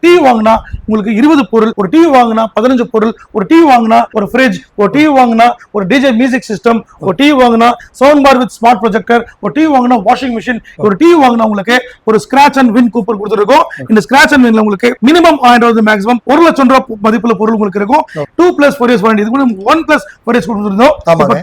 Do TV வாங்கினா உங்களுக்கு இருபது பொருள் ஒரு டிவி வாங்கினா பதினஞ்சு பொருள் ஒரு டிவி வாங்கினா ஒரு ஃப்ரிட்ஜ் ஒரு டிவி வாங்கினா ஒரு டிஜே மியூசிக் சிஸ்டம் ஒரு டிவி வாங்கினா sound bar with smart projector ஒரு டிவி வாங்கினா வாஷிங் மிஷின் ஒரு டிவி வாங்கினா உங்களுக்கு ஒரு ஸ்கிராச் அண்ட் வின் கூப்பர் கொடுத்துருக்கோம். இந்த ஸ்கிராச் அண்ட் வின்ல உங்களுக்கு மினிமம் ஆயிரம் ரூபாய் மேக்ஸிமம் ஒரு லட்சம் ரூபாய் மதிப்புல பொருள் உங்களுக்கு இருக்கும். Two plus four years warranty இது கூட ஒன் பிளஸ் ஃபோர் இயர்ஸ் கொடுத்துருந்தோம்.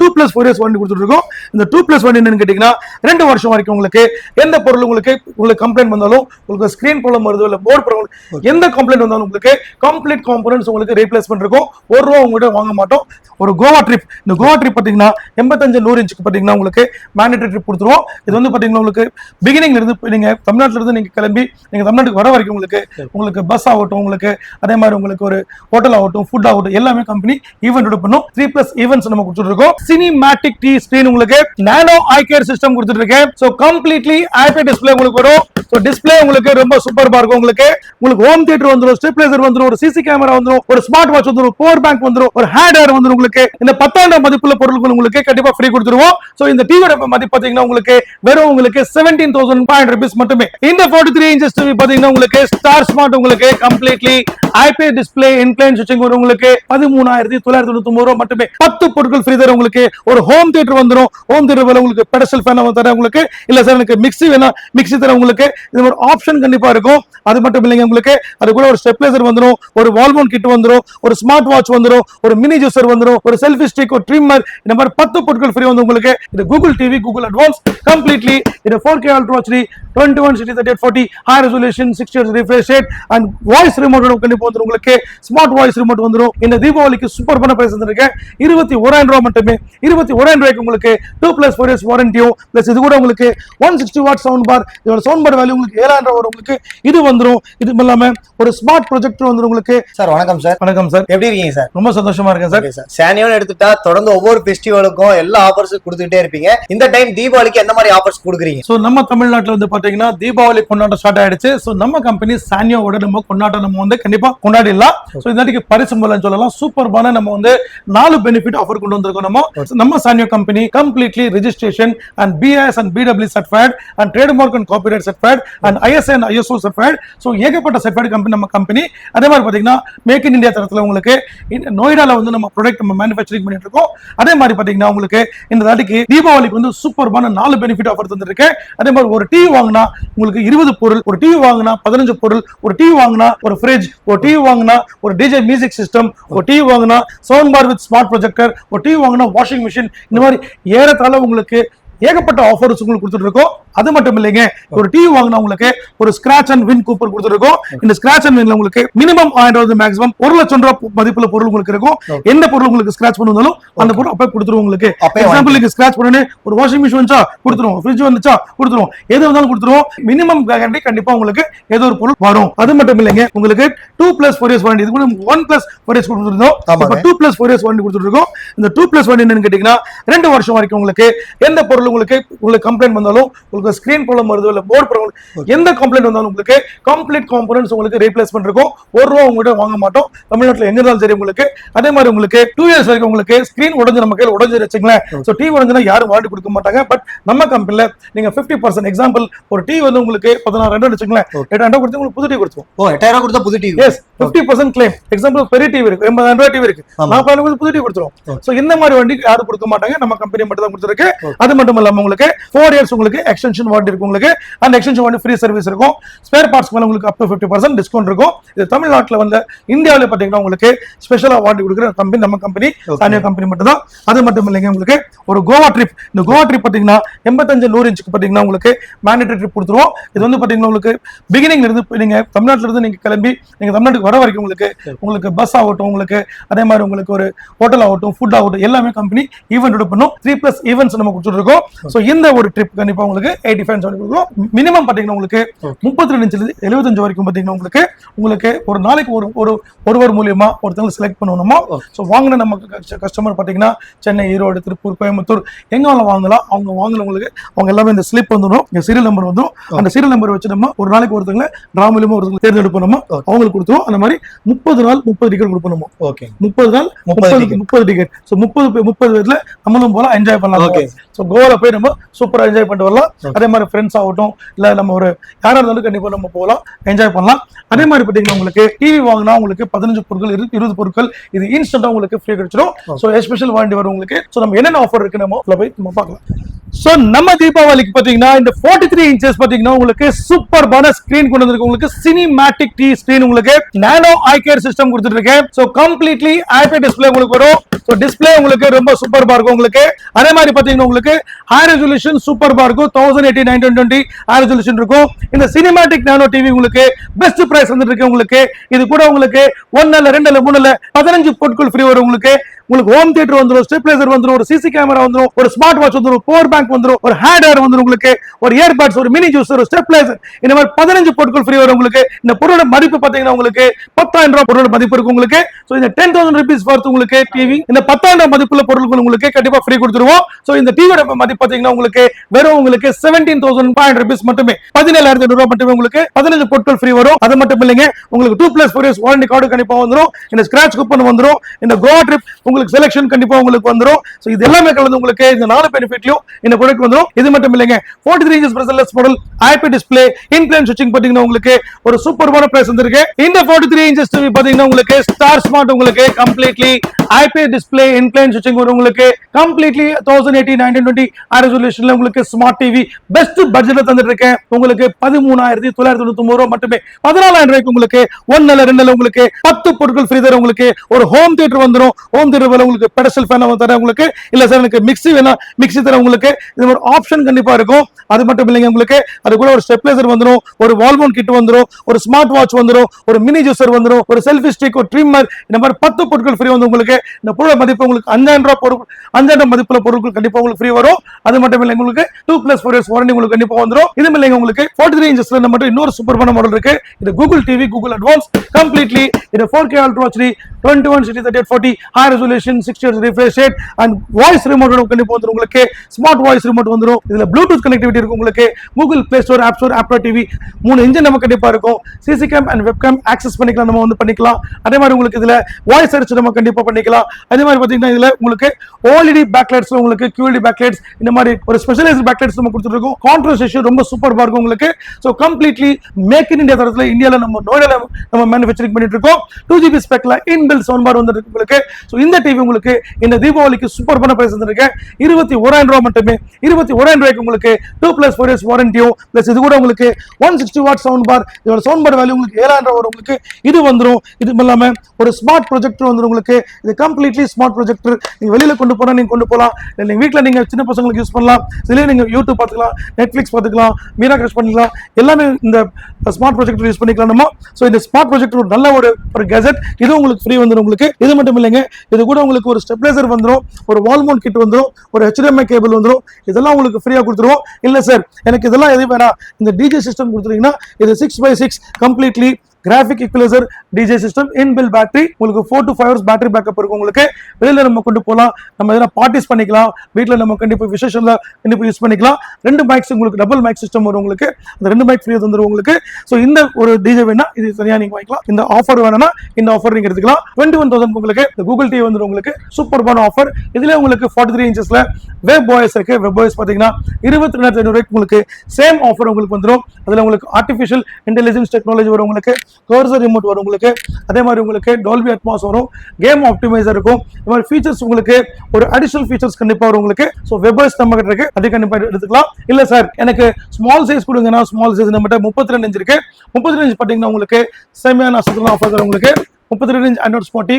Two plus four years warranty கொடுத்துருக்கோம். இந்த டூ பிளஸ் வாரண்டி என்னன்னு கேட்டீங்கன்னா ரெண்டு வருஷம் வரைக்கும் உங்களுக்கு எந்த பொருள் உங்களுக்கு உங்களுக்கு கம்ப்ளைண்ட் வந்தாலும் உங்களுக்கு ஸ்கிரீன் ப்ராப்ளம் வருது இல்ல போர்டு ப்ராப்ளம் எந்த கம்ப்ளைண்ட் வந்தாலும் உங்களுக்கு கம்ப்ளீட் காம்பனன்ட்ஸ் உங்களுக்கு ரீப்ளேஸ்மெண்ட் இருக்கும் ஒரு ரூபா உங்கள்கிட்ட வாங்க மாட்டோம். ஒரு கோவா ட்ரிப் இந்த கோவா ட்ரிப் பார்த்தீங்கன்னா எண்பத்தஞ்சு நூறு இன்ச்சுக்கு பார்த்தீங்கன்னா உங்களுக்கு மேண்டேட்டரி ட்ரிப் கொடுத்துருவோம். இது வந்து பார்த்தீங்கன்னா உங்களுக்கு பிகினிங்ல இருந்து இப்ப நீங்க தமிழ்நாட்டுல இருந்து நீங்க கிளம்பி நீங்க தமிழ்நாட்டுக்கு வர வரைக்கும் உங்களுக்கு உங்களுக்கு பஸ் ஆகட்டும் உங்களுக்கு அதே மாதிரி உங்களுக்கு ஒரு ஹோட்டல் ஆகட்டும் ஃபுட் ஆகட்டும் எல்லாமே கம்பெனி ஈவெண்ட் பண்ணும். த்ரீ பிளஸ் ஈவெண்ட்ஸ் நம்ம கொடுத்துட்டு இருக்கோம் சினிமேட்டிக் டி ஸ்கிரீன் உங்களுக்கு நானோ ஐ கேர் சிஸ்டம் கொடுத்துட்டு இருக்கேன் ஸோ கம்ப்ளீட்லி ஐபி டிஸ்பிளே உங்களுக்கு வரும். ஸோ டிஸ்பிளே உங்களுக்கு ரொம்ப சூப்பர்பா இருக்கும். உங்களுக்கு உங்களுக்கு ஹோம் தியேட்டர் வந்துடும் ஸ்டெப்லைசர் வந்துடும் ஒரு சிசி கேமரா வந்துடும் ஒரு ஸ்மார்ட் வாட்ச் வந்துடும் பவர் பேங்க் வந்துடும் ஒரு ஹேண்ட் ஏர் வந்துடும் உங்களுக்கு. இந்த பத்தாயிரம் மதிப்புள்ள பொருட்கள் உங்களுக்கு கண்டிப்பா ஃப்ரீ கொடுத்துருவோம். சோ இந்த டிவியோட மதிப்பு பாத்தீங்கன்னா உங்களுக்கு வெறும் உங்களுக்கு செவன்டீன் தௌசண்ட் ஃபைவ் ருபீஸ் மட்டுமே. இந்த ஃபார்ட்டி த்ரீ இன்ச்சஸ் டிவி பாத்தீங்கன்னா உங்களுக்கு ஸ்டார் ஸ்மார்ட் உங்களுக்கு completely IP display incline switching வரும் உங்களுக்கு பதிமூணாயிரத்தி தொள்ளாயிரத்தி தொண்ணூத்தி ரூபா மட்டுமே. பத்து பொருட்கள் ஃப்ரீ தரும் உங்களுக்கு ஒரு ஹோம் தியேட்டர் வந்துடும் ஹோம் தியேட்டர் வேலை உங்களுக்கு பெடசல் ஃபேன் தர உங்களுக்கு இல்ல சார் எனக்கு மிக்சி வேணும் மிக்சி தர உங்களுக்கு. இது ஒரு ஆப்ஷன் கண்டிப்பா இருக்கும். அது மட்டும் இல்லைங்க உங்களுக்கு. அது கூட ஒரு ஸ்டெப்லைசர் வந்துடும் ஒரு வால்மோன் கிட் வந்துடும் ஒரு ஸ்மார்ட் வாட்ச் வந்துடும் ஒரு மினி ஜூசர் வந்துடும் ஒரு செல்ஃபி ஸ்டிக் ஒரு ட்ரிம்மர் இந்த மாதிரி பத்து பொருட்கள் ஃப்ரீ வந்து உங்களுக்கு இது Google TV Google advance completely இது four K ultra HD twenty one city thirty forty high resolution sixty refresh rate and voice remote கண்டிப்பாக வந்துரும் உங்களுக்கு. ஸ்மார்ட் வாய்ஸ் ரிமோட் வந்துரும். இந்த தீபாவளிக்கு சூப்பர் பண்ண பிரைஸ் வந்திருக்கேன் இருபத்தி ஓராயிரம் ரூபாய் மட்டுமே இருபத்தி ஓராயிரம் ரூபாய்க்கு உங்களுக்கு டூ பிளஸ் ஃபோர் இயர்ஸ் வாரண்டியும் பிளஸ் இது கூட உங்களுக்கு one sixty watt sound bar இதோட சவுண்ட் பார் வேல்யூ உங்களுக்கு ஏழாயிரம் ரூபா வரும் உங்களுக்கு. இது வந்துடும் இது இல்லாமல் ஒரு ஸ்மார்ட் ப்ரொஜெக்டர் வந்துரும் உங்களுக்கு. சார் வணக்கம் சார். வணக்கம் சார். எப்படி இருக்கீங்க சார்? ரொம்ப சந்தோஷமா இருக்கேன் சார். சார். சானியோன்னு எடுத்துட்டா தொடர்ந்து ஒவ்வொரு ஃபெஸ்டிவலுக்கும் எல்லா ஆஃபர்ஸும் கொடுத்துக்கிட்டே இருப்பீங்க. இந்த டைம் தீபாவளிக்கு எந்த மாதிரி ஆஃபர்ஸ் கொடுக்குறீங்க? ஸோ நம்ம தமிழ்நாட்டுல வந்து பாத்தீங்கன்னா தீபாவளி கொண்டாட்டம் ஸ்டார்ட் ஆயிடுச்சு. ஸோ நம்ம கம்பெனி சானியோட நம்ம கொண்டாட்டம் நம்ம வந்து கண்டிப்பா கொண்டாடிடலாம். ஸோ இந்த பரிசு மூலம் சொல்லலாம். சூப்பர்பான நம்ம வந்து நாலு பெனிஃபிட் ஆஃபர் கொண்டு வந்திருக்கோம் நம்ம. நம்ம Sanyo company completely registration and BS and BW certified and trade mark and copyright certified and ISI and ISO certified so ஏகப்பட்ட சர்டிஃபைட் கம்பெனி நம்ம கம்பெனி அதே மாதிரி பாத்தீங்கன்னா மேக் இன் இந்தியா தரத்துல உங்களுக்கு இந்த வந்து நம்ம ப்ராடக்ட் நம்ம மேனுஃபேக்சரிங் பண்ணிட்டு இருக்கோம். அதே மாதிரி பாத்தீங்கன்னா உங்களுக்கு இந்த தாட்டிக்கு தீபாவளிக்கு வந்து சூப்பர்மான நாலு பெனிஃபிட் ஆஃபர் தந்திருக்கேன் அதே மாதிரி ஒரு டிவி வாங்கினா உங்களுக்கு இருபது பொருள் ஒரு டிவி வாங்கினா பதினஞ்சு பொருள் ஒரு டிவி வாங்கினா ஒரு ஃப்ரிட்ஜ் ஒரு டிவி வாங்கினா ஒரு டிஜே மியூசிக் சிஸ்டம் ஒரு டிவி வாங்கினா sound bar with smart projector ஒரு டிவி வாங்கினா வாஷிங் மிஷின் இந்த மாதிரி ஏறத்தாழ உங்களுக்கு ஏகப்பட்ட ஆஃபர்ஸ் உங்களுக்கு கொடுத்துட்டு இருக்கோம் அது மட்டும் இல்லைங்க ஒரு டிவி வாங்கினா உங்களுக்கு ஒரு ஸ்கிராச் அண்ட் வின் கூப்பர் கொடுத்துருக்கோம் இந்த ஸ்கிராச் அண்ட் வின்ல உங்களுக்கு மினிமம் ஆயிரம் ரூபாய் மேக்ஸிமம் ஒரு லட்சம் ரூபாய் மதிப்புள்ள பொருள் உங்களுக்கு இருக்கும். எந்த பொருள் உங்களுக்கு ஸ்கிராச் பண்ணுவதாலும் அந்த பொருள் அப்பவே கொடுத்துருவோம் உங்களுக்கு. எக்ஸாம்பிள் நீங்க ஸ்கிராச் பண்ணனே ஒரு வாஷிங் மிஷின் வந்துச்சா கொடுத்துருவோம். ஃப்ரிட்ஜ் வந்துச்சா கொடுத்துருவோம். எது வந்தாலும் கொடுத்துருவோம். மினிமம் கேரண்டி கண்டிப்பா உங்களுக்கு ஏதோ ஒரு பொருள் வரும். அது மட்டும் இல்லைங்க உங்களுக்கு two plus four years warranty இது கூட ஒன் பிளஸ் ஃபோர் இயர்ஸ் கொடுத்துருந்தோம் two plus four years warranty கொடுத்துருக்கோம் இந்த டூ பிளஸ் வாரண்டி என்னன்னு கேட்டீங்கன்னா ரெண்டு வருஷம் வரைக்கும் உங்களுக்கு எந்த பொருள் உங்களுக்கு உங்களுக்கு கம்ப்ளைண்ட் வந்தாலும் உங்களுக்கு ஸ்கிரீன் ப்ராப்ளம் வருது இல்ல போர்டு ப்ராப்ளம் எந்த கம்ப்ளைண்ட் வந்தாலும் உங்களுக்கு கம்ப்ளீட் காம்பனன்ட்ஸ் உங்களுக்கு ரீப்ளேஸ்மெண்ட் இருக்கும். ஒரு ரூபா உங்ககிட்ட வாங்க மாட்டோம். தமிழ்நாட்டுல எங்க இருந்தாலும் சரி உங்களுக்கு. அதே மாதிரி உங்களுக்கு டூ இயர்ஸ் வரைக்கும் உங்களுக்கு ஸ்கிரீன் உடஞ்சு நம்ம கையில் உடஞ்சு வச்சுங்களேன். ஸோ டிவி உடஞ்சுனா யாரும் வாரண்டி கொடுக்க மாட்டாங்க. பட் நம்ம கம்பெனில நீங்க ஃபிஃப்டி பர்சன்ட் எக்ஸாம்பிள் ஒரு டிவி வந்து உங்களுக்கு பதினாறு வச்சுங்களேன். எட்டாயிரம் கொடுத்து உங்களுக்கு புது டிவி கொடுத்துருவோம். ஓ எட்டாயிரம் கொடுத்தா புது TV yes fifty percent claim example பெரிய டிவி இருக்கு எண்பதாயிரம் ரூபாய் டிவி இருக்கு. ரூபாய் புது டிவி கொடுத்துரும். சோ இந்த மாதிரி வண்டி யாரும் கொடுக்க மாட்டாங்க. நம்ம கம்பெனி மட்டும் தான் கொடுத்துருக்கு அது மட்டும் இல்லாம உங்களுக்கு ஃபோர் இயர்ஸ் உங்களுக்கு எக்ஸ்டென்ஷன் வாரண்டி இருக்கு உங்களுக்கு. அந்த எக்ஸ்டென்ஷன் வாரண்டி ஃப்ரீ சர்வீஸ் இருக்கும். ஸ்பேர் பார்ட்ஸ் மேல உங்களுக்கு up to fifty percent discount இருக்கும். இது தமிழ்நாட்டுல வந்து இந்தியாவில் பாத்தீங்கன்னா உங்களுக்கு ஸ்பெஷலா வாரண்டி கொடுக்குற கம்பெனி நம்ம கம்பெனி சானியா கம்பெனி மட்டும் தான் அது மட்டும் இல்லைங்க உங்களுக்கு ஒரு கோவா ட்ரிப் இந்த கோவா ட்ரிப் பாத்தீங்கன்னா எண்பத்தஞ்சு நூறு இன்ச்சுக்கு பாத்தீங்கன்னா உங்களுக்கு மேண்டேட்டரி ட்ரிப் கொடுத்துருவோம். இது வந்து பாத்தீங்கன்னா உங்களுக்கு பிகினிங்ல இருந்து நீங்க தமிழ்நாட்டுல இருந்து நீங்க கிளம்பி நீங்க தமிழ்நாட்டுக்கு வர வரைக்கும் உங்களுக்கு உங்களுக்கு பஸ் ஆகட்டும் உங்களுக்கு அதே மாதிரி உங்களுக்கு ஒரு ஹோட்டல் ஆகட்டும் ஃபுட் ஆகட்டும் எல்லாமே கம்பெனி ஈவெண்ட் பண்ணும். த்ரீ பிளஸ் ஈவெண்ட்ஸ் நம்ம கொடுத்துட்டு இருக்கோம் ஸோ இந்த ஒரு ட்ரிப் கண்டிப்பா உங்களுக்கு எயிட்டி ஃபைவ் சொல்லி கொடுக்குறோம். மினிமம் பாத்தீங்கன்னா உங்களுக்கு முப்பத்தி ரெண்டு எழுபத்தஞ்சு வரைக்கும் பாத்தீங்கன்னா உங்களுக்கு உங்களுக்கு ஒரு நாளைக்கு ஒரு ஒரு ஒருவர் மூலியமா ஒருத்தவங்க செலக்ட் பண்ணணுமோ ஸோ வாங்கின நம்ம கஸ்டமர் பாத்தீங்கன்னா சென்னை ஈரோடு திருப்பூர் கோயம்புத்தூர் எங்க வேணாலும் வாங்கலாம். அவங்க வாங்கினவங்களுக்கு அவங்க எல்லாமே இந்த ஸ்லிப் வந்துடும். இந்த சீரியல் நம்பர் வந்துடும். அந்த சீரியல் நம்பர் வச்சு நம்ம ஒரு நாளைக்கு ஒருத்தவங்க டிரா மூலியமா ஒருத்தவங்க தேர்ந்தெடுப்போம் நம்ம. அவங்களுக்கு கொடுத்துருவோம். அந்த சொன்ன மாதிரி முப்பது நாள் முப்பது டிக்கெட் கொடுப்போம் ஓகே முப்பது நாள் முப்பது முப்பது டிக்கெட் ஸோ முப்பது முப்பது பேர்ல நம்மளும் போலாம் என்ஜாய் பண்ணலாம். Okay. ஸோ கோவால போய் நம்ம சூப்பரா என்ஜாய் பண்ணிட்டு வரலாம். அதே மாதிரி ஃப்ரெண்ட்ஸ் ஆகட்டும் இல்ல நம்ம ஒரு யாரா இருந்தாலும் கண்டிப்பா நம்ம போகலாம் என்ஜாய் பண்ணலாம். அதே மாதிரி பாத்தீங்கன்னா உங்களுக்கு டிவி வாங்கினா உங்களுக்கு பதினஞ்சு பொருட்கள் இரு- இருபது பொருட்கள் இது இன்ஸ்டன்டா உங்களுக்கு ஃப்ரீ கிடைச்சிடும். ஸோ எஸ்பெஷல் வாண்டி வரும் உங்களுக்கு. ஸோ நம்ம என்னென்ன ஆஃபர் இருக்கு நம்ம போய் நம்ம பார்க்கலாம். ஸோ நம்ம தீபாவளிக்கு பார்த்தீங்கன்னா இந்த 43 த்ரீ இன்ச்சஸ் பார்த்தீங்கன்னா உங்களுக்கு சூப்பர்பான ஸ்கிரீன் கொண்டு வந்திருக்கு. உங்களுக்கு சினிமேட்டிக் டி ஸ்கிரீன் உங்களுக்கு நானோ ஐ கேர் சிஸ்டம் கொடுத்துட்டு இருக்கேன். ஸோ கம்ப்ளீட்லி ஐபே டிஸ்பிளே உங்களுக்கு வரும். ஸோ டிஸ்பிளே உங்களுக்கு ரொம்ப சூப்பர்பா இருக்கும் உங்களுக்கு. அதே மாதிரி பார்த்தீங்கன்னா உங்களுக்கு ஹை ரெசல்யூஷன் சூப்பர்பா இருக்கும் thousand eighty nine twenty high resolution இருக்கும். இந்த சினிமாட்டிக் நானோ டிவி உங்களுக்கு பெஸ்ட் ப்ரைஸ் வந்துட்டு இருக்கு உங்களுக்கு. இது கூட உங்களுக்கு ஒன்னு இல்லை ரெண்டு இல்லை மூணு இல்லை பதினஞ்சு பொருட்கள் ஃப்ரீ வரும் உங்களுக்கு. உங்களுக்கு ஹோம் தியேட்டர் வந்துடும் ஸ்டெப்லைசர் வந்துடும் ஒரு சிசி கேமரா வந்துடும் ஒரு ஸ்மார்ட் வாட்ச் வந்துடும் பவர் பேங்க் வந்துடும் ஒரு ஹேண்ட் ஏர் வந்துடும் உங்களுக்கு. ஒரு இயர்பட்ஸ் ஒரு மினி ஜூஸ் ஒரு ஸ்டெபிலைசர் இந்த மாதிரி பதினஞ்சு பொருட்கள் ஃப்ரீ வரும் உங்களுக்கு. இந்த பொருளோட மதிப்பு பாத்தீங்கன்னா உங்களுக்கு பத்தாயிரம் ரூபாய் பொருளோட மதிப்பு இருக்கு உங்களுக்கு. சோ இந்த டென் தௌசண்ட் ருபீஸ் worth உங்களுக்கு டிவி இந்த பத்தாயிரம் மதிப்புள்ள பொருட்கள் உங்களுக்கு கண்டிப்பா ஃப்ரீ கொடுத்துருவோம். சோ இந்த டிவியோட மதிப்பு பாத்தீங்கன்னா உங்களுக்கு வெறும் உங்களுக்கு செவன்டீன் தௌசண்ட் ஃபைவ் ருபீஸ் மட்டுமே. பதினேழாயிரத்தி ரூபாய் மட்டுமே உங்களுக்கு பதினஞ்சு பொருட்கள் ஃப்ரீ வரும். அது மட்டும் இல்லைங்க உங்களுக்கு two plus four years warranty card கண்டிப்பா வந்துடும் இந்த ஸ்கிராச் கூப்பன் வந்துடும் இந்த கோவா ட்ரிப் உங்களுக்கு செலெக்ஷன் கண்டிப்பா உங்களுக்கு வந்துடும் சோ இது எல்லாமே கலந்து உங்களுக்கு இந்த நாலு பெனிஃபிட்லயும் இந்த ப்ராடக்ட் வந்துடும் இது மட்டும் இல்லைங்க 43 three inches பிரசல்லஸ் model IP display in plane சுவிட்சிங் பாத்தீங்கன்னா உங்களுக்கு ஒரு சூப்பர்பான பிரைஸ் வந்திருக்கு. இந்த 43 த்ரீ இன்ச்சஸ் டிவி பாத்தீங்கன்னா உங்களுக்கு ஸ்டார் ஸ்மார்ட் உங்களுக்கு completely IP display in plane சுவிட்சிங் வரும் உங்களுக்கு completely thousand eighty nineteen twenty ரெசல்யூஷன்ல உங்களுக்கு ஸ்மார்ட் டிவி பெஸ்ட் பட்ஜெட்ல தந்துட்டு இருக்கேன் உங்களுக்கு பதிமூணாயிரத்தி தொள்ளாயிரத்தி தொண்ணூத்தி ரூபா ரூபாய் மட்டுமே. பதினாலாயிரம் ரூபாய்க்கு உங்களுக்கு ஒன்னு ரெண்டுல உங்களுக்கு பத்து பொருட்கள் ஃப்ரீ தர உங்களுக்கு ஒரு ஹோம் தியேட்டர் வந்துரும். ஹோம் தியேட்டர் உங்களுக்கு பெடசல் ஃபேன் தரேன் உங்களுக்கு. இல்ல சார் எனக்கு மிக்ஸி வேணும் மிக்ஸி தர உங்களுக்கு. இது ஒரு ஆப்ஷன் கண்டிப்பா இருக்கும். அது மட்டும் இல்லைங்க உங்களுக்கு. அது கூட ஒரு ஸ்டெப்லைசர் வந்துரும் ஒரு வால்போன் கிட் வந்துடும் ஒரு ஸ்மார்ட் வாட்ச் வந்துடும் ஒரு மினி ஜூசர் வந்துடும் ஒரு செல்ஃபி ஸ்டிக் ஒரு ட்ரிம்மர் இந்த மாதிரி பத்து பொருட்கள் ஃப்ரீ வந்து உங்களுக்கு. இந்த பொருள் மதிப்பு உங்களுக்கு அஞ்சாயிரம் ரூபா பொருள் அஞ்சாயிரம் மதிப்புல பொருட்கள் கண்டிப்பா உங்களுக்கு ஃப்ரீ வரும். அது மட்டும் இல்லை உங்களுக்கு two plus four years warranty உங்களுக்கு கண்டிப்பா வந்துரும். இது இல்லைங்க உங்களுக்கு ஃபோர்ட்டி த்ரீ இன்ச்சஸ்ல மட்டும் இன்னொரு சூப்பரான மாடல் இருக்கு. இது Google TV Google advance completely இது four K ultra HD twenty one city thirty forty high resolution sixty H refresh rate and voice remote கண்டிப்பா வந்துடும் உங்களுக்கு. ஸ்மார்ட் வாய்ஸ் ரிமோட் வந்துடும் இதுல ப்ளூடூத் கனெக்டிவிட்டி இருக்கும் உங்களுக்கு. Google Play Store app store ஆப்ரா TV மூணு engine நம்ம கண்டிப்பா இருக்கும். CC cam and web cam access பண்ணிக்கலாம். நம்ம வந்து பண்ணிக்கலாம். அதே மாதிரி உங்களுக்கு இதுல வாய்ஸ் சர்ச் நம்ம கண்டிப்பா பண்ணிக்கலாம். அதே மாதிரி பாத்தீங்கன்னா இதுல உங்களுக்கு ஓஎல்இடி பேக்லைட்ஸ்ல உங்களுக்கு கியூஎல்டி பேக்லைட்ஸ் இந்த மாதிரி ஒரு ஸ்பெஷலைஸ் பேக்லைட்ஸ் நம்ம கொடுத்துருக்கோம் கான்ட்ரஸ்ட் ரொம்ப சூப்பர் இருக்கும் உங்களுக்கு. So completely make in India தரத்துல இந்தியால நம்ம நோயில நம்ம மேனுஃபேக்சரிங் பண்ணிட்டு இருக்கோம் டூ ஜிபி ஸ்பெக்ல இன்பில் சவுண்ட் பார் வந்துருக்கு உங்களுக்கு. ஸோ இந்த டிவி உங்களுக்கு இந்த தீபாவளிக்கு சூப்பர் பண்ண பிரைஸ் வந்திருக்கு இருபத்தி ஓராயிரம் ரூபா மட்டுமே. இருபத்தி ஓராயிரம் ரூபாய்க்கு உங்களுக்கு டூ பிளஸ் ஃபோர் இயர்ஸ் வாரண்டியும் பிளஸ் இது கூட உங்களுக்கு one sixty watt sound bar இதோட சவுண்ட் பார் வேல்யூ உங்களுக்கு ஏழாயிரம் ரூபா வரும் உங்களுக்கு. இது வந்துடும் இது இல்லாமல் ஒரு ஸ்மார்ட் ப்ரொஜெக்டர் வந்துரும் உங்களுக்கு. இது கம்ப்ளீட்லி ஸ்மார்ட் ப்ரொஜெக்டர் நீங்கள் வெளியில் கொண்டு போனால் நீங்கள் கொண்டு போகலாம் இல்லை நீங்கள் வீட்டில் நீங்கள் சின்ன பசங்களுக்கு யூஸ் பண்ணலாம். இதுலேயே நீங்கள் யூடியூப் பார்த்துக்கலாம் நெட்ஃப்ளிக்ஸ் பார்த்துக்கலாம் மீரா கிரஷ் பண்ணிக்கலாம். எல்லாமே இந்த ஸ்மார்ட் ப்ரொஜெக்டர் யூஸ் பண்ணிக்கலாம் நம்ம. ஸோ இந்த ஸ்மார்ட் ப்ரொஜெக்டர் ஒரு நல்ல ஒரு ஒரு கெசட் இது உங்களுக்கு ஃப்ரீ வந்துடும் உங்களுக்கு. இது மட்டும் இல்லைங்க இது கூட உங்களுக்கு ஒரு ஸ்டெப்லைசர் வந்துடும் ஒரு வால்மோன் கிட் வந்துடும் ஒரு ஹெச்டிஎம்ஐ கேபிள் வந்துடும் இதெல்லாம் உங்களுக்கு ஃப்ரீயாக கொடுத்துருவோம். இல்லை சார் எனக்கு இதெல்லாம் எதுவும் வேணாம். இந்த டிஜே சிஸ்டம் கொடுத்துருங்கன்னா இது six by six completely graphic equaliser DJ system inbuilt battery உங்களுக்கு four to five hours battery backup இருக்கும் உங்களுக்கு. வெளியில் நம்ம கொண்டு போகலாம் நம்ம எதனா பார்ட்டிஸ் பண்ணிக்கலாம். வீட்டில் நம்ம கண்டிப்பாக விசேஷத்தில் கண்டிப்பாக யூஸ் பண்ணிக்கலாம். ரெண்டு மைக்ஸ் உங்களுக்கு டபுள் மைக் சிஸ்டம் வரும் உங்களுக்கு. அந்த ரெண்டு மைக் ஃப்ரீயாக தந்துடும் உங்களுக்கு. ஸோ இந்த ஒரு டிஜே வேணா இது தனியாக நீங்கள் வாங்கிக்கலாம். இந்த ஆஃபர் வேணும்னா இந்த ஆஃபர் நீங்கள் எடுத்துக்கலாம். டுவெண்ட்டி ஒன் தௌசண்ட் உங்களுக்கு இந்த கூகுள் டிவி வந்துடும் உங்களுக்கு. சூப்பர்பான ஆஃபர் இதில் உங்களுக்கு ஃபார்ட்டி த்ரீ இன்ச்சஸில் வெப் பாய்ஸ் இருக்கு. வெப் பாய்ஸ் பார்த்தீங்கன்னா இருபத்தி ரெண்டாயிரத்தி ஐநூறு உங்களுக்கு சேம் ஆஃபர் உங்களுக்கு வந்துடும் அதில் உங்களுக்கு ஆர்டிஃபிஷியல் இன்டெலிஜென்ஸ் டெக்னாலஜி வரும் உங்களுக்கு. கர்சர் ரிமோட் வரும் உங்களுக்கு. அதே மாதிரி உங்களுக்கு டோல்பி அட்மாஸ் வரும். கேம் ஆப்டிமைசர் இருக்கும். இந்த மாதிரி ஃபீச்சர்ஸ் உங்களுக்கு ஒரு அடிஷனல் ஃபீச்சர்ஸ் கண்டிப்பாக வரும் உங்களுக்கு. ஸோ வெப்பர்ஸ் நம்ம கிட்ட இருக்கு. அது கண்டிப்பாக எடுத்துக்கலாம். இல்லை சார் எனக்கு ஸ்மால் சைஸ் கொடுங்கன்னா ஸ்மால் சைஸ் நம்மகிட்ட முப்பத்தி ரெண்டு இன்ச் இருக்கு முப்பத்தி ரெண்டு இன்ச் பார்த்தீங்கன்னா உங்களுக்கு செம்மையான அசத்துல ஆஃபர் உங்களுக்கு. முப்பத்தி ரெண்டு இன்ச் ஆண்ட்ராய்ட் ஸ்பாட்டி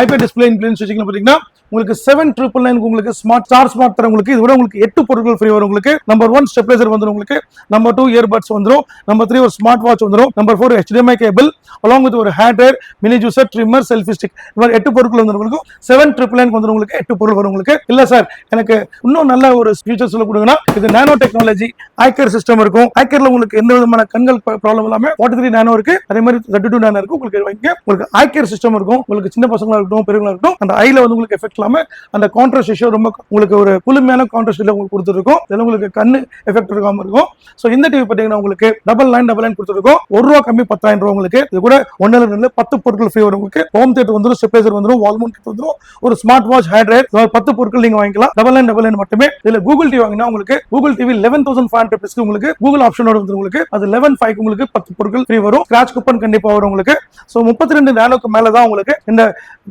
ஐபே டிஸ்பிளே இன்பிளன் ஸ்விட்சிங்ல பார்த்தீங்கன்னா உங்களுக்கு செவன் ட்ரிபிள் நைன் உங்களுக்கு ஸ்மார்ட் ஸ்டார் ஸ்மார்ட் தர உங்களுக்கு இது விட உங்களுக்கு எட்டு பொருட்கள் ஃப்ரீ வரும் உங்களுக்கு. நம்பர் ஒன் ஸ்டெப்லைசர் வந்துடும் உங்களுக்கு. நம்பர் டூ இயர்பட்ஸ் வந்துடும் நம்பர் த்ரீ ஒரு ஸ்மார்ட் வாட்ச் வந்துரும். Number four HDMI cable along with ஒரு heater mini juicer trimmer selfie stick இந்த மாதிரி எட்டு பொருட்கள் வந்து உங்களுக்கு செவன் ட்ரிபிள் நைன் வந்து உங்களுக்கு எட்டு பொருள் வரும் உங்களுக்கு. இல்ல சார் எனக்கு இன்னும் நல்ல ஒரு ஃபீச்சர்ஸ் கொடுங்கன்னா இது நானோ டெக்னாலஜி ஆக்கர் சிஸ்டம் இருக்கும். ஆக்கர்ல உங்களுக்கு எந்த விதமான கண்கள் ப்ராப்ளம் இல்லாம ஃபார்ட்டி த்ரீ நானோ இருக்கு. அதே மாதிரி தேர்ட்டி டூ நானோ இருக்கு. உங்களுக்கு உங்களுக்கு ஆக்கர் சிஸ்டம் இருக்கும். உங்களுக்கு சின்ன பசங்களா இருக்கட்டும் பெரியவங்களா இருக்கட்டும் அந்த ஐல வந்து உங்களுக்கு எஃபெக்ட் இல்லாம அந்த கான்ட்ராஸ்ட் இஷ்யூ ரொம்ப உங்களுக்கு ஒரு குளுமையான கான்ட்ராஸ்ட் உங்களுக்கு கொடுத்துருக்கோம். இதில் உங்களுக்கு கண்ணு எஃபெக்ட் இருக்காம இருக்கும். ஸோ இந்த டிவி பார்த்தீங்கன்னா உங்களுக்கு டபுள் நைன் டபுள் நைன் கொடுத்துருக்கோம். ஒரு ரூபா கம்மி பத்தாயிரம் ரூபா உங்களுக்கு. இது கூட ஒன்றில் ரெண்டு பத்து பொருட்கள் ஃப்ரீ வரும் உங்களுக்கு. ஹோம் தேட்டர் வந்துடும் ஸ்டெப்லைசர் வந்துடும் வால்மோன் கிட் வந்துடும் ஒரு ஸ்மார்ட் வாட்ச் ஹேர் ட்ரையர் பத்து பொருட்கள் நீங்க வாங்கிக்கலாம். டபுள் நைன் டபுள் நைன் மட்டுமே. இதுல கூகுள் டிவி வாங்கினா உங்களுக்கு Google TV eleven thousand five hundred ருபீஸ்க்கு உங்களுக்கு கூகுள் ஆப்ஷனோட வந்து உங்களுக்கு. அது லெவன் ஃபைவ் உங்களுக்கு பத்து பொருட்கள் ஃப்ரீ வரும். ஸ்கிராச் கூப்பன் கண்டிப்பா வரும் உங்களுக்கு. ஸோ முப்பத்தி ரெண்டு நேனோக்கு மேல தான் உங்களுக்கு இந்த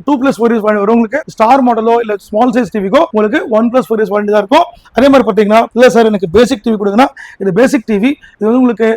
டூ பிளஸ் ஃபோர் வரும் உங்களுக்கு. ஸ்டார் மாடலோ இல்ல ஸ்மால் சைஸ் டிவிக்கோ உங்களுக்கு one plus four years warranty தான் இருக்கும். அதே மாதிரி பாத்தீங்கன்னா இல்ல சார் எனக்கு பேசிக் டிவி கொடுங்கன்னா இது பேசிக் டிவி இது வந்து உங்களுக்கு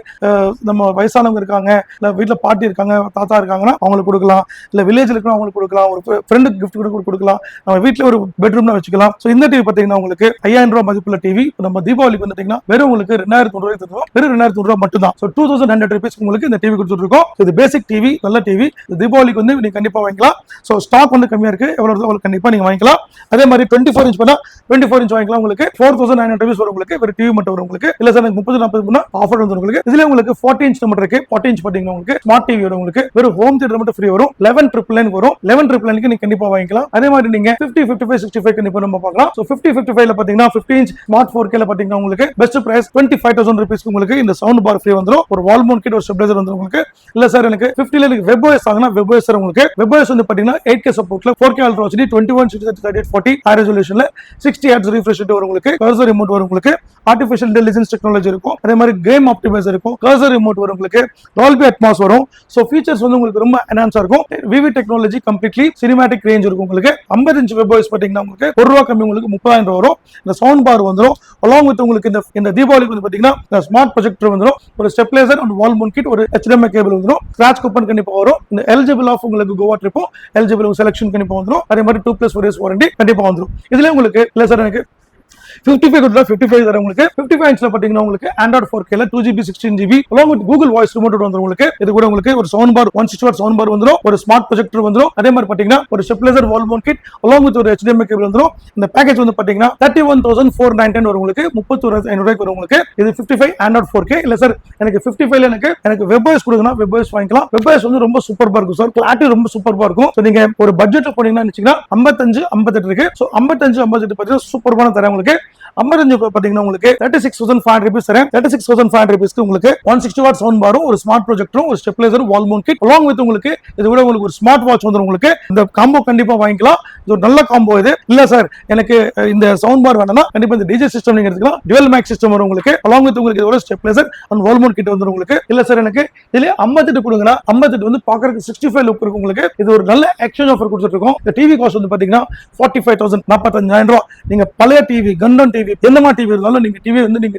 நம்ம வயசானவங்க இருக்காங்க இல்ல வீட்டில் பாட்டி இருக்காங்க தாத்தா இருக்காங்கன்னா அவங்களுக்கு கொடுக்கலாம். இல்ல வில்லேஜ்ல இருக்கிற அவங்களுக்கு கொடுக்கலாம் ஒரு ஃப்ரெண்டுக்கு கிஃப்ட் கூட கொடுக்கலாம். நம்ம வீட்ல ஒரு பெட்ரூம்ல வச்சுக்கலாம். ஸோ இந்த டிவி பாத்தீங்கன்னா உங்களுக்கு ஐயாயிரம் ரூபாய் மதிப்புள்ள டிவி நம்ம தீபாவளிக்கு வந்துட்டீங்கன்னா வெறும் உங்களுக்கு ரெண்டாயிரத்தி ரூபாய் தருவோம் வெறும் ரெண்டாயிரத்தி ரூபாய் மட்டும் தான் so two thousand hundred rupees உங்களுக்கு இந்த டிவி கொடுத்துருக்கோம் இது பேசிக் டிவி நல்ல டிவி தீபாவளிக்கு வந்து நீங்க கண்டிப்பா வாங்கிக்கலாம். ஸோ ஸ்டாக் வந்து கம்மியா இருக்கு. எவ்வளவு கண்டிப்பா நீங்க நீங்க வாங்கிக்கலாம். அதே மாதிரி டுவெண்ட்டி ஃபோர் இன்ச் பண்ணா டுவெண்ட்டி ஃபோர் இன்ச் வாங்கிக்கலாம். உங்களுக்கு ஃபோர் தௌசண்ட் நைன் ஹண்ட்ரட் வரும் உங்களுக்கு. ஒரு டிவி மட்டும் வரும் உங்களுக்கு. இல்ல சார் எனக்கு முப்பது நாற்பது பண்ணா ஆஃபர் வந்து உங்களுக்கு. இதுல உங்களுக்கு ஃபார்ட்டி இன்ச் மட்டும் இருக்கு. ஃபார்ட்டி இன்ச் பாத்தீங்கன்னா உங்களுக்கு ஸ்மார்ட் டிவி வரும் உங்களுக்கு. வெறும் ஹோம் தியேட்டர் மட்டும் ஃப்ரீ வரும். லெவன் ட்ரிபிள் நைன் வரும். லெவன் ட்ரிபிள் நைனுக்கு நீங்க கண்டிப்பா வாங்கிக்கலாம். அதே மாதிரி நீங்க fifty fifty five sixty five கண்டிப்பா நம்ம பார்க்கலாம். ஸோ ஃபிஃப்டி ஃபிஃப்டி ஃபைவ்ல பாத்தீங்கன்னா ஃபிஃப்டி இன்ச் ஸ்மார்ட் ஃபோர் கேல பாத்தீங்கன்னா உங்களுக்கு best price twenty five thousand ருபீஸ்க்கு உங்களுக்கு இந்த சவுண்ட் பார் ஃப்ரீ வந்துடும் ஒரு வால் மவுண்ட் கிட் ஒரு ஸ்டெபிளைசர் வந்துடும் உங்களுக்கு. இல்ல சார் எனக்கு 50 எனக்கு வெப் ஓஎஸ் ஆகுனா வெப் ஓஎஸ் உங்களுக்கு. வெப் ஓஎஸ் வந்து பாத்தீங்கன்னா எயிட் கே சப்போர்ட்ல ஃபோர் கே அல்ட்ரா வச்சு twenty one thirty eight forty high ரெசல்யூஷன்ல sixty வரும் உங்களுக்கு. கர்சர் ரிமோட் வரும் உங்களுக்கு. ஆர்டிஃபிஷியல் இன்டெலிஜென்ஸ் டெக்னாலஜி இருக்கும். அதே மாதிரி கேம் ஆப்டிமைசர் இருக்கும். கர்சர் ரிமோட் வரும் உங்களுக்கு. டால்பி அட்மாஸ் வரும். ஸோ ஃபீச்சர்ஸ் வந்து உங்களுக்கு ரொம்ப என்ஹான்ஸா இருக்கும். விவி டெக்னாலஜி கம்ப்ளீட்லி சினிமேட்டிக் ரேஞ்ச் இருக்கும் உங்களுக்கு. 50 இன்ச் வெப் வாய்ஸ் உங்களுக்கு ஒரு ரூபா கம்மி உங்களுக்கு முப்பதாயிரம் ரூபா வரும். இந்த சவுண்ட் பார் வந்துரும். அலாங் வித் உங்களுக்கு இந்த இந்த தீபாவளிக்கு வந்து பாத்தீங்கன்னா ஸ்மார்ட் ப்ரொஜெக்டர் வந்துரும். ஒரு ஸ்டெப்லைசர் அண்ட் வால் கிட் ஒரு கேபிள் வந்துரும். ஸ்கிராச் கூப்பன் வரும். இந்த எலிஜிபிள் ஆஃப் உங்களுக்கு கோவா ட்ரிப்பும் எலிஜிபிள் செலக்ஷன் கண்டிப்பா அதே மாதிரி டூ பிளஸ் இயர்ஸ் வாரண்டி கண்டிப்பா வந்துரும். இதுல உங்களுக்கு இல்ல சார் எனக்கு ஃபிஃப்டி ஃபைவ் கொடுத்தா ஃபிஃப்டி ஃபைவ் தர உங்களுக்கு. ஃபிஃப்டி ஃபைவ் இன்ச்ல பாத்தீங்கன்னா உங்களுக்கு ஆண்ட்ராய்ட் ஃபோர் கேல two GB sixteen GB along with Google voice remote வந்து உங்களுக்கு இது கூட உங்களுக்கு ஒரு sound bar one six watt sound bar வந்துடும் ஒரு ஸ்மார்ட் ப்ரொஜெக்டர் வந்துரும். அதே மாதிரி பாத்தீங்கன்னா ஒரு stabiliser wall mount kit along with ஒரு HDMI கேபிள் வந்துடும் இந்த பேக்கேஜ் வந்து பாத்தீங்கன்னா thirty one thousand four nine வரும் உங்களுக்கு முப்பத்தொரு ஒரு ரூபாய்க்கு வரும் உங்களுக்கு இது fifty five Android four K இல்ல சார் எனக்கு ஃபிஃப்டி ஃபைவ்ல எனக்கு எனக்கு வெப் வாய்ஸ் கொடுக்கணும் வெப் வாய்ஸ் வாங்கிக்கலாம். வெப் வாய்ஸ் வந்து ரொம்ப சூப்பர்பா இருக்கும் சார் கிளாரிட்டி ரொம்ப சூப்பர்பா இருக்கும். ஸோ நீங்க ஒரு பட்ஜெட்ல போனீங்கன்னா வச்சீங்கன்னா ஐம்பத்தஞ்சு ஐம்பத்தெட்டு இருக்கு. ஸோ ஐம்பத்தஞ்சு ஐம்பத்தெட்டு பார்த்தீங்கன்னா சூப்பர்பான தரேன் உங்களுக்கு. ஐம்பத்தஞ்சு பாத்தீங்கன்னா உங்களுக்கு thirty six thousand five rupees தரேன். தேர்ட்டி சிக்ஸ் தௌசண்ட் ஃபைவ் ருபீஸ்க்கு உங்களுக்கு ஒன் சிக்ஸ்டி வாட் சவுண்ட் பாரும் ஒரு ஸ்மார்ட் ப்ரொஜெக்டரும் ஒரு stabiliser wall mount kit along with உங்களுக்கு இது விட உங்களுக்கு ஒரு ஸ்மார்ட் வாட்ச் வந்துரும் உங்களுக்கு. இந்த காம்போ கண்டிப்பா வாங்கிக்கலாம். இது ஒரு நல்ல காம்போ இது. இல்ல சார் எனக்கு இந்த சவுண்ட் பார் வேணும்னா கண்டிப்பா இந்த டிஜே சிஸ்டம் நீங்க எடுத்துக்கலாம். டுவெல் மேக்ஸ் சிஸ்டம் வரும் உங்களுக்கு. அலாங் வித் உங்களுக்கு இதோட stabiliser and wall mount kit வந்துரும் உங்களுக்கு. இல்ல சார் எனக்கு இதுல ஐம்பத்தெட்டு கொடுங்கன்னா ஐம்பத்தெட்டு வந்து பாக்குறதுக்கு சிக்ஸ்டி ஃபைவ் லுக் இருக்கு உங்களுக்கு. இது ஒரு நல்ல எக்ஸ்சேஞ்ச் ஆஃபர் கொடுத்துட்டு இருக்கோம். இந்த டிவி காஸ்ட் வந்து பாத்தீங்கன்னா ஃபார்ட்டி ஃபைவ் தௌசண்ட் நாற்பத்தஞ்சாயிரம் ரூபாய். நீங்க பழைய டிவி கன் கண்டன் டிவி என்னமா டிவி இருந்தாலும் நீங்க டிவி வந்து நீங்க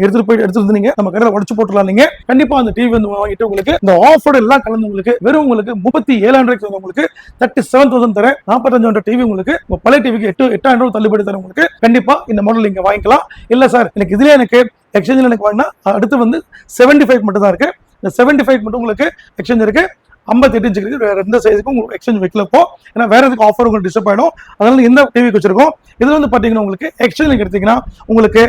எடுத்துட்டு போய் எடுத்துட்டு நீங்க நம்ம கடையில் உடச்சு போட்டுலாம் நீங்க. கண்டிப்பா அந்த டிவி வந்து வாங்கிட்டு உங்களுக்கு இந்த ஆஃபர் எல்லாம் கலந்து உங்களுக்கு வெறும் உங்களுக்கு முப்பத்தி ஏழாயிரம் ரூபாய்க்கு உங்களுக்கு. தேர்ட்டி செவன் தௌசண்ட் தரேன். நாற்பத்தஞ்சு டிவி உங்களுக்கு பழைய டிவிக்கு எட்டு எட்டாயிரம் ரூபாய் தள்ளுபடி தரேன் உங்களுக்கு. கண்டிப்பா இந்த மாடல் நீங்க வாங்கிக்கலாம். இல்ல சார் எனக்கு இதுலயே எனக்கு எக்ஸ்சேஞ்சில் எனக்கு வாங்கினா அடுத்து வந்து செவன்டி ஃபைவ் மட்டும் தான் இருக்கு. இந்த செவன்டி ஃபைவ் மட்டும் உங்களுக்கு எக்ஸ்சேஞ்ச் இருக்கு. ஐம்பத்தெட்டு இன்ச்சு இருக்குது வேறு எந்த சைஸுக்கும் உங்களுக்கு எக்ஸ்சேஞ்ச் வைக்கல ஏன்னா வேறு எதுக்கு ஆஃபர் உங்களுக்கு டிஸ்டர்ப் ஆயிடும். அதனால் இந்த டிவிக்கு வச்சிருக்கோம். இதில் வந்து பார்த்தீங்கன்னா உங்களுக்கு எக்ஸ்சேஞ்ச் எடுத்தீங்கன்னா உங்களுக்கு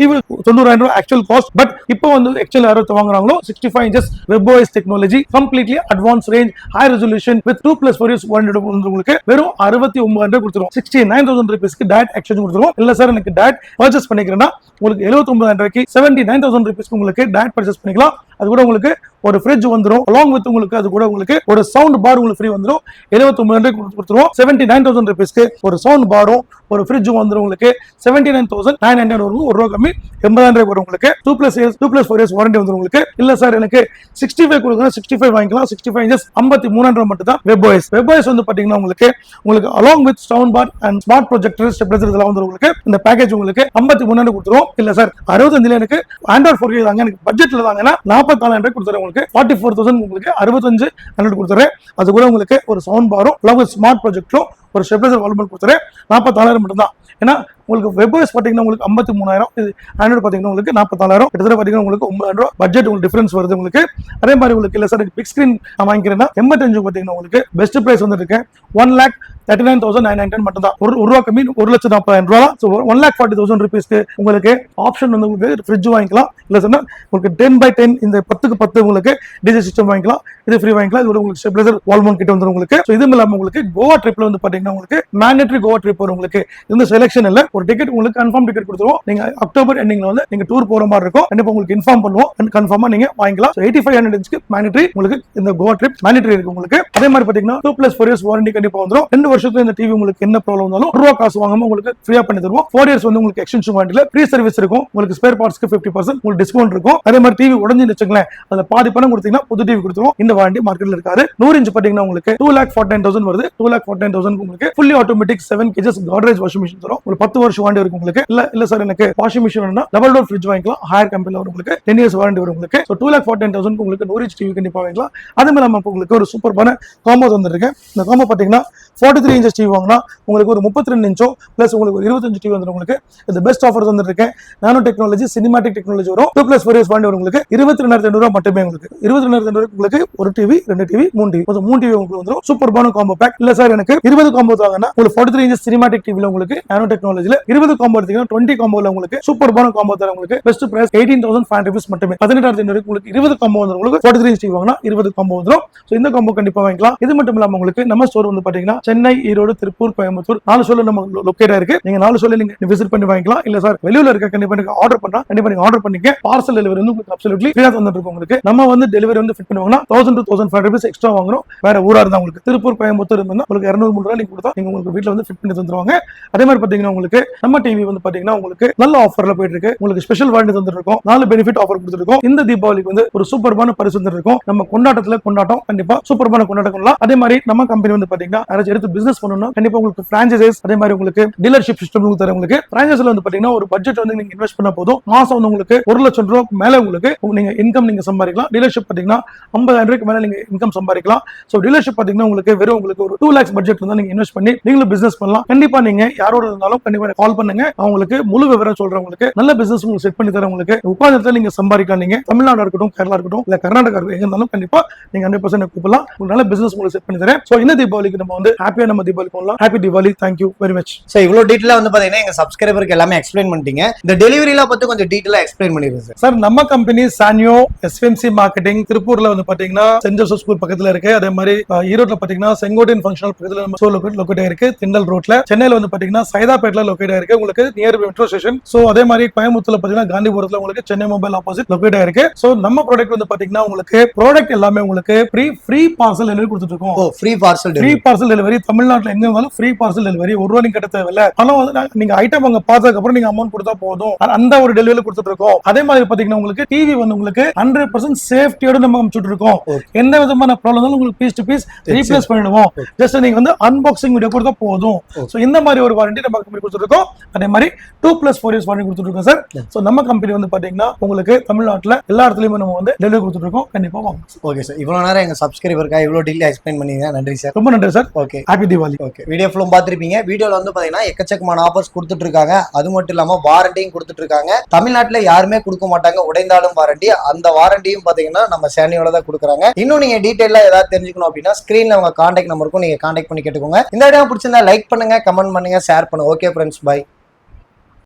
டிவி தொண்ணூறாயிரம் ரூபாய் ஆக்சுவல் காஸ்ட் பட் இப்போ வந்து ஆக்சுவல் அறுபத்தி வாங்குறாங்களோ sixty five inches web OS technology completely advance range high resolution with two plus four years one உங்களுக்கு. வெறும் அறுபத்தி ஒன்பது கொடுத்துரும். சிக்ஸ்டி நைன் தௌசண்ட் ருபீஸ்க்கு டேட் எக்ஸ்சேஞ்ச் கொடுத்துரும். இல்ல சார் எனக்கு டேட் பர்ச்சேஸ் பண்ணிக்கிறேன்னா உங்களுக்கு எழுபத்தி ஒன்பதாயிரம் ரூபாய்க்கு செவன்டி நைன் தௌசண்ட் ருபீஸ்க்கு உங்களுக்கு டேட் பர்ச்சேஸ் பண்ணிக்கலாம். அது கூட உங்களுக்கு ஒரு ஃப்ரிட்ஜ் வந்துடும் அலாங் வித் உங்களுக்கு அது கூட உங்களுக்கு ஒரு சவுண்ட் பார் உங்களுக்கு ஃப்ரீ வந்துடும் எழுபத்தி ஒன்பது கொடுத்துருவோம். செவன்டி நைன் தௌசண்ட் ருபீஸ்க்கு ஒரு சவுண்ட் பாரும் ஒரு ஃப்ரிட்ஜும் வந்துரும் உங்களுக்கு. Seventy nine thousand nine hundred வரும் ஒரு ரூபா கம்மி எண்பதாயிரம் ரூபாய் வரும் உங்களுக்கு. Two plus years two plus four years warranty வந்துரும் உங்களுக்கு. இல்ல சார் எனக்கு சிக்ஸ்டி ஃபைவ் கொடுக்கணும் சிக்ஸ்டி ஃபைவ் வாங்கிக்கலாம். சிக்ஸ்டி ஃபைவ் இன்ச்சஸ் ஐம்பத்தி மூணாயிரம் மட்டும் தான் வெப் வாய்ஸ் வெப் வாய்ஸ் வந்து பாத்தீங்கன்னா உங்களுக்கு உங்களுக்கு along with sound bar and smart projector stabiliser இதெல்லாம் வந்து உங்களுக்கு. இந்த பேக்கேஜ் உங்களுக்கு ஐம்பத்தி மூணாயிரம் கொடுத்துருவோம் இல்ல சார் அறுபத்தஞ்சுல எனக்கு ஆண்ட்ராய்ட் ஃபோர் தாங்க. எனக்கு பட்ஜெட்ல தாங்கன்னா நாற்பத்தாலாயிரம் ரூபாய் கொடுத்துறேன் உங்களுக்கு. ஃபார்ட்டி ஃபோர் தௌசண்ட் உங்களுக்கு அறுபத்தஞ்சு ஹண்ட்ரட் கொடுத்துறேன். அது கூட உங்களுக்கு ஒரு சவுண்ட் பாரும் அலாங் வித் ஸ்மார்ட் ப்ரொஜெக்டரும் ஒரு ஸ்டெபிலைசர் வால்மெண்ட் கொடுத்துறேன் நாற்பத்தாலாயிரம் மட்டும் தான் ஏன்னா உங்களுக்கு வெப்ஸ் பார்த்தீங்கன்னா உங்களுக்கு ஐம்பத்தி மூணாயிரம் இது ஆண்ட்ராய்டு பார்த்தீங்கன்னா உங்களுக்கு நாற்பத்தாயிரம் கிட்டத்தட்ட பார்த்தீங்கன்னா உங்களுக்கு ஒன்பதாயிரம் ரூபா பட்ஜெட் உங்களுக்கு டிஃபரன்ஸ் வருது உங்களுக்கு. அதே மாதிரி உங்களுக்கு இல்லை சார் பிக் ஸ்க்ரீன் நான் வாங்கிக்கிறேன்னா எண்பத்தஞ்சு பார்த்தீங்கன்னா உங்களுக்கு பெஸ்ட் ப்ரைஸ் வந்துருக்கு one lakh thirty nine thousand nine nine மட்டும் தான் ஒரு ஒரு ரூபா கம்மி ஒரு லட்சம் நாற்பதாயிரம் ரூபா so one lakh forty thousand ருபீஸ்க்கு உங்களுக்கு ஆப்ஷன் வந்து உங்களுக்கு ஃப்ரிட்ஜ் வாங்கிக்கலாம். இல்லை சொன்னால் உங்களுக்கு டென் பை டென் இந்த பத்துக்கு பத்து உங்களுக்கு டிஜி சிஸ்டம் வாங்கிக்கலாம். இது ஃப்ரீ வாங்கிக்கலாம். இது உங்களுக்கு ஸ்டெபிலைசர் வால்மோன் கிட்ட வந்து உங்களுக்கு. ஸோ இதுவும் இல்லாமல் உங்களுக்கு கோவா ட்ரிப்ல வந்து பாத்தீங்கன்னா உங்களுக்கு? மேண்டேட்டரி கோவா ட்ரிப் வரும் உங்களுக்கு. இந்த செலெக்ஷன் இல்ல. ஒரு டிக்கெட் உங்களுக்கு கன்ஃபார்ம் டிக்கெட் கொடுத்துருவோம். நீங்க அக்டோபர் எண்டிங்ல வந்து நீங்க டூர் போற மாதிரி இருக்கும். கண்டிப்பா உங்களுக்கு இன்ஃபார்ம் பண்ணுவோம். அண்ட் கன்ஃபார்மா நீங்க வாங்கிக்கலாம். எயிட்டி ஃபைவ் ஹண்ட்ரட் இன்ச்க்கு மேண்டேட்டரி உங்களுக்கு இந்த கோவா ட்ரிப் மேண்டேட்டரி இருக்கு உங்களுக்கு. அதே மாதிரி பாத்தீங்கன்னா two plus four years warranty கண்டிப்பா வந்துடும் ரெண்டு வருஷத்துல இந்த டிவி உங்களுக்கு என்ன ப்ராப்ளம் வந்தாலும் ரூபா காசு வாங்காம உங்களுக்கு ஃப்ரீயா பண்ணி தருவோம். ஃபோர் இயர்ஸ் வந்து உங்களுக்கு எக்ஸ்டென்ஷன் வாரண்டில ஃப்ரீ சர்வீஸ் இருக்கும். உங்களுக்கு ஸ்பேர் பார்ட்ஸ்க்கு ஃபிஃப்டி பர்சன்ட் உங்களுக்கு டிஸ்கவுண்ட் இருக்கும். அதே மாதிரி டிவி உடஞ்சு வச்சுங்களேன் அதுல பாதி பணம் கொடுத்தீங்கன்னா புது டிவி கொடுத்துருவோம். இந்த வாரண்டி மார்க்கெட்ல இருக்காது. நூறு இன்ச் பாத்தீங்கன்னா உங்களுக்கு டூ லேக் ஃபார்ட்டி தௌசண்ட் வருது. டூ லேக் ஃபார்ட்டி தௌசண்ட் உங்களுக்கு fully automatic seven kgs Godrej washing machine தரும். ஒரு பத்து வருஷம் வாரண்டி வரும் உங்களுக்கு. இல்ல இல்ல சார் எனக்கு வாஷிங் மிஷின் வேணும்னா டபுள் டோர் ஃப்ரிட்ஜ் வாங்கிக்கலாம். ஹையர் கம்பெனில வரும் உங்களுக்கு. டென் இயர்ஸ் வாரண்டி வரும் உங்களுக்கு. So two lakh forty thousand உங்களுக்கு நூறு இன்ச் டிவி கண்டிப்பாக வாங்கிக்கலாம். அது மாதிரி நம்ம உங்களுக்கு ஒரு சூப்பரான காம்போ வந்துருக்கேன் இந்த காம்போ பாத்தீங்கன்னா ஃபார்ட்டி த்ரீ இன்ச்சஸ் டிவி வாங்கினா உங்களுக்கு ஒரு முப்பத்தி ரெண்டு இன்ச்சோ பிளஸ் உங்களுக்கு ஒரு இருபத்தஞ்சு டிவி வந்துடும் உங்களுக்கு. இந்த பெஸ்ட் ஆஃபர் வந்துருக்கேன் நானோ டெக்னாலஜி சினிமாட்டிக் டெக்னாலஜி வரும். Two plus four years warranty வரும் உங்களுக்கு. இருபத்தி ரெண்டாயிரத்தி ஐநூறு மட்டுமே உங்களுக்கு. இருபத்தி ரெண்டாயிரத்தி ஐநூறு உங்களுக்கு ஒரு டிவி ரெண்டு டிவி மூணு டிவி மூணு டிவி உங்களுக்கு வந்துடும் சூப்பர்பான காம்போ பேக் இல்ல சார் எனக்கு இருபது காம்போ தாங்கன்னா உங்களுக்கு ஃபார்ட்டி த்ரீ இன்ச் சினிமாட்டிக் டிவில உங்களுக்கு நானோ டெக்னாலஜில இருபது காம்போ எடுத்தீங்கன்னா டுவெண்ட்டி காம்போல உங்களுக்கு சூப்பர்பான காம்போ தர உங்களுக்கு. Best price eighteen thousand five rupees மட்டுமே. பதினெட்டாயிரத்தி ஐநூறு உங்களுக்கு இருபது காம்போ வந்து உங்களுக்கு ஃபார்ட்டி த்ரீ டிவி வாங்கினா இருபது காம்போ வந்துடும் ஸோ இந்த காம்போ கண்டிப்பா வாங்கிக்கலாம். இது மட்டும் இல்லாம உங்களுக்கு நம்ம ஸ்டோர் வந்து பாத்தீங்கன்னா சென்னை ஈரோடு திருப்பூர் கோயம்புத்தூர் நாலு சொல்ல நம்ம லொக்கேட் இருக்கு. நீங்க நாலு சொல்ல நீங்க விசிட் பண்ணி வாங்கிக்கலாம். இல்ல சார் வெளியூர்ல இருக்க கண்டிப்பா நீங்க ஆர்டர் பண்ணா கண்டிப்பா நீங்க ஆர்டர் பண்ணிக்க. பார்சல் டெலிவரி வந்து உங்களுக்கு அப்சல்யூட்லி ஃப்ரீயா தந்துட்டு இருக்கும் உங்களுக்கு. நம்ம வந்து டெலிவரி வந்து ஃபிட் பண்ணுவாங்கன்னா thousand two thousand five rupees extra வாங்குறோம். வேற ஊரா இருந்தா உங்களுக்கு. திருப்பூர் கோயம்புத்தூர் இருந்தா உங்களுக்கு இரநூறு மூணு ரூபாய் நீங்க கொடுத்தா நீங்க உங்களுக்கு வீட்டில் வந்து ஃபிட் பண்ணி தந்துருவாங்க. அதே மாதிரி பாத்தீங்கன்னா உங்களுக்கு நம்ம டிவி வந்து பாத்தீங்கன்னா உங்களுக்கு நல்ல ஆஃபர்ல போயிட்டு இருக்கு. உங்களுக்கு ஸ்பெஷல் வாரண்டி தந்துருக்கோம். நாலு பெனிஃபிட் ஆஃபர் கொடுத்துருக்கோம். இந்த தீபாவளிக்கு வந்து ஒரு சூப்பர்பான பரிசு தந்துருக்கோம். நம்ம கொண்டாட்டத்துல கொண்டாட்டம் கண்டிப்பா சூப்பர்பான கொண்டாட்டம் கொள்ளலாம். அதே மாதிரி நம்ம கம்பெனி வந்து பாத்தீங்கன்னா யாராச்சும் எடுத்து பிசினஸ் பண்ணணும் கண்டிப்பா உங்களுக்கு பிரான்சைசஸ் அதே மாதிரி உங்களுக்கு டீலர்ஷிப் சிஸ்டம் தர உங்களுக்கு. பிரான்சைஸ்ல வந்து பாத்தீங்கன்னா ஒரு பட்ஜெட் வந்து நீங்க இன்வெஸ்ட் பண்ண போதும். மாசம் வந்து உங்களுக்கு ஒரு லட்சம் ரூபாய் மேல உங்களுக்கு நீங்க இன்கம் நீங்க சம்பாதிக்கலாம். டீலர்ஷிப் பாத்தீங்கன்னா ஐம்பதாயிரம் ரூபாய்க்கு மேல நீங்க இன்கம் சம்பாதிக்கலாம். ஸோ டீலர்ஷிப் பாத்தீங்கன்னா உங்களுக்கு வெறும் உங்களுக்கு ஒரு டூ லேக்ஸ் பட்ஜெட் வந்து நீங்க இன்வெஸ்ட் பண்ணி நீங்களும் பிசினஸ் பண்ணலாம். கண்டிப்பா நீங்க யாரோட இருந்தாலும் கண்டிப்பா கால் பண்ணுங்க. அவங்களுக்கு முழு விவரம் சொல்றேன் உங்களுக்கு நல்ல பிசினஸ் உங்களுக்கு செட் பண்ணி தரேன் உங்களுக்கு உட்கார்ந்து நீங்க சம்பாதிக்கலாம் நீங்க தமிழ்நாடு இருக்கட்டும் கேரளா இருக்கட்டும் இல்ல கர்நாடகா இருக்கட்டும் எங்க இருந்தாலும் கண்டிப்பா நீங்க ஹண்ட்ரட் பர்சன்ட் கூப்பிடலாம். உங்களுக்கு நல்ல பிசினஸ் உங்களுக்கு செட் பண்ணி தரேன். சோ இந்த தீபாவளிக்கு நம்ம வந்து ஹாப்பியா நம்ம தீபாவளி பண்ணலாம் happy Deepavali thank you very much so இவ்வளோ டீட்டெயிலாக வந்து பார்த்தீங்கன்னா எங்க சப்ஸ்கிரைபருக்கு எல்லாமே எக்ஸ்பிளைன் பண்ணிட்டீங்க. இந்த டெலிவரிலாம் பத்தி கொஞ்சம் டீட்டெயிலாக எக்ஸ்பிளைன் பண்ணிடுங்க சார் நம்ம கம்பெனி சானியோ எஸ்எம்சி மார்க்கெட்டிங் திருப்பூர்ல வந்து பாத்தீங்கன்னா சென்ட் ஜோசப் ஸ்கூல் பக்கத்துல இருக்கு. அதே மாதிரி ஈரோட்ல பாத்தீங்கன்னா செங்கோட்டையன் ஃபங்க்ஷனல் பக்கத்துல நம்ம லொக்கேட் லொக்கேட் இருக்கு. திண்டல் ரோட்ல சென்னையில வந்து பாத்தீங்கன்னா சைதாப்பேட்ல லொக்கேட் இருக்கு. உங்களுக்கு நியர் மெட்ரோ ஸ்டேஷன் சோ அதே மாதிரி கோயம்புத்தூர்ல பாத்தீங்கன்னா காந்திபுரத்துல உங்களுக்கு சென்னை மொபைல் ஆப்போசிட் லொக்கேட் இருக்கு. சோ நம்ம ப்ராடக்ட் வந்து பாத்தீங்கன்னா உங்களுக்கு ப்ராடக்ட் எல்லாமே உங்களுக்கு ஃப்ரீ ஃப்ரீ பார்சல் டெலிவரி கொடுத்துட்டு இருக்கோம். Free parcel free parcel delivery தமிழ்நாட்டுல எங்க இருந்தாலும் ஃப்ரீ பார்சல் டெலிவரி ஒரு ரூபா நீங்க கட்ட தேவையில்ல. பணம் வந்து நாங்க- ஐட்டம் அங்க பார்த்ததுக்கு அப்புறம் நீங்க அமௌண்ட் கொடுத்தா போதும். அந்த ஒரு டெலிவரி கொடுத்துட்டு இருக்கோம். அதே மாதிரி பாத்தீங்கன்னா உங்களுக்கு டிவி வந்து உங்களுக்கு ஹண்ட்ரட் பர்சன்ட் சேஃப்டியோட நம்ம அனுப்பிச்சுட்டு இருக்கோம். எந்த விதமான ப்ராப்ளம் உங்களுக்கு பீஸ் டு பீஸ் ரீப்ளேஸ் பண்ணிடுவோம். ஜஸ்ட் நீங்க வந்து அன்பாக்சிங் வீடியோ கொடுத்தா போதும். சோ இந்த மாதிரி ஒரு வாரண்டி நம்ம கம்பெனி கொடுத்துட்டு இருக்கோம் அதே மாதிரி two plus four years warranty கொடுத்துட்டு இருக்கோம் சார் சோ நம்ம கம்பெனி வந்து பாத்தீங்கன்னா உங்களுக்கு தமிழ்நாட்டுல எல்லா இடத்துலயுமே நம்ம வந்து டெலிவரி கொடுத்துட்டு இருக்கோம் கண்டிப்பா வாங்க. ஓகே சார் இவ்வளோ நேரம் எங்க சப்ஸ்கிரைபருக்கா இவ்வளோ டீட்டெயில் எக்ஸ்பிளைன் பண்ணீங்க. நன்றி சார் ரொம்ப நன்றி sir okay happy Deepavali okay video ஃபுல்லும் பார்த்துருப்பீங்க வீடியோவில் வந்து பார்த்தீங்கன்னா எக்கச்சக்கமான ஆஃபர்ஸ் கொடுத்துட்டு இருக்காங்க அது மட்டும் இல்லாமல் வாரண்டியும் கொடுத்துட்டு இருக்காங்க தமிழ்நாட்டில் யாருமே கொடுக்க மாட்டாங்க. உடைந்தாலும் வாரண்டி அந்த வாரண்டியும் பார்த்தீங்கன்னா நம்ம சேனியோட தான் கொடுக்குறாங்க. இன்னும் நீங்கள் டீட்டெயிலாக ஏதாவது தெரிஞ்சுக்கணும் அப்படின்னா ஸ்க்ரீனில் உங்க காண்டாக்ட் நம்பருக்கும் நீங்கள் காண்டாக்ட் பண்ணி கேட்டுக்கோங்க. இந்த வீடியோ பிடிச்சிருந்தா லைக் பண்ணுங்க கமெண்ட் பண்ணுங்க ஷேர் பண்ணுங்க. Okay friends by